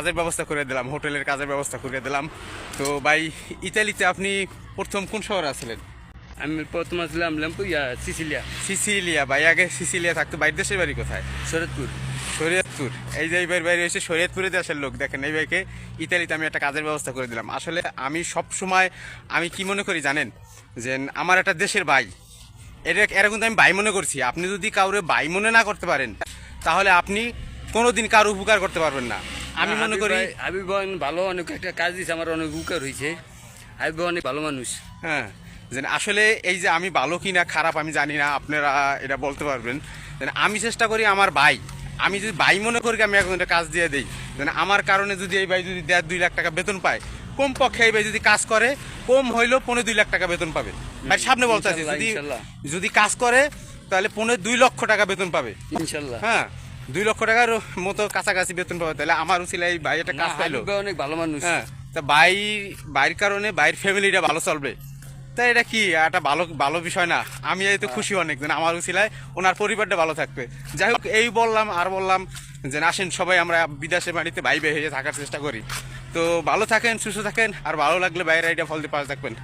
কাজের ব্যবস্থা করে দিলাম হোটেলের কাজের ব্যবস্থা করে দিলাম। তো ভাই ইতালিতে আপনি প্রথম কোন শহরে আছিলেন? আমি প্রথম আসলাম ইয়া সিসিলিয়া। সিসিলিয়া ভাই আগে সিসিলিয়া থাকতো। বাইর দেশের বাড়ি কোথায়? শরৎপুর। শরীয়তপুর এই যে এইবার বাইরে এসে শরীয়তপুরে দেশের লোক। দেখেন এই ভাইকে ইতালিতে আমি একটা কাজের ব্যবস্থা করে দিলাম। আসলে আমি সব সময় আমি কি মনে করি জানেন? যে আমার একটা দেশের ভাই। এটা এরা কিন্তু আমি ভাই মনে করছি। আপনি যদি কাউরে ভাই মনে না করতে পারেন তাহলে আপনি কোনোদিন কারও উপকার করতে পারবেন না। আমি মনে করি হাবিব বোন ভালো অনেক একটা কাজ দিয়েছে আমার অনেক উপকার হয়েছে হাবিব বোন অনেক ভালো মানুষ। হ্যাঁ যেন আসলে এই যে আমি ভালো কি না খারাপ আমি জানি না আপনারা এটা বলতে পারবেন। যেন আমি চেষ্টা করি আমার ভাই আমি যদি ভাই মনে করি আমি এখন একটা কাজ দিয়ে দিই। যেন আমার কারণে যদি এই ভাই যদি দেড় দুই লাখ টাকা বেতন পায় কম পক্ষে এই ভাই যদি কাজ করে কম হইলেও পনেরো দুই লাখ টাকা বেতন পাবে। ভাই সামনে বলতে আছি যদি যদি কাজ করে তাহলে পনেরো দুই লক্ষ টাকা বেতন পাবে। ইনশাল্লাহ। হ্যাঁ। দুই লক্ষ টাকার মতো কাছাকাছি বেতন পাবে তাহলে আমার উচিত এই ভাই একটা কাজ পাইলো। অনেক ভালো মানুষ। হ্যাঁ তা ভাই ভাইয়ের কারণে ভাইয়ের ফ্যামিলিটা ভালো চলবে। তা এটা কি একটা ভালো ভালো বিষয় না। আমি এই তো খুশি অনেক যেন আমার উচিলায় ওনার পরিবারটা ভালো থাকবে। যাই হোক এই বললাম আর বললাম যে আসেন সবাই আমরা বিদেশের বাড়িতে ভাই বেয়ে থাকার চেষ্টা করি। তো ভালো থাকেন সুস্থ থাকেন আর ভালো লাগলে বাইরে এটা ফল দিয়ে পাশে থাকবেন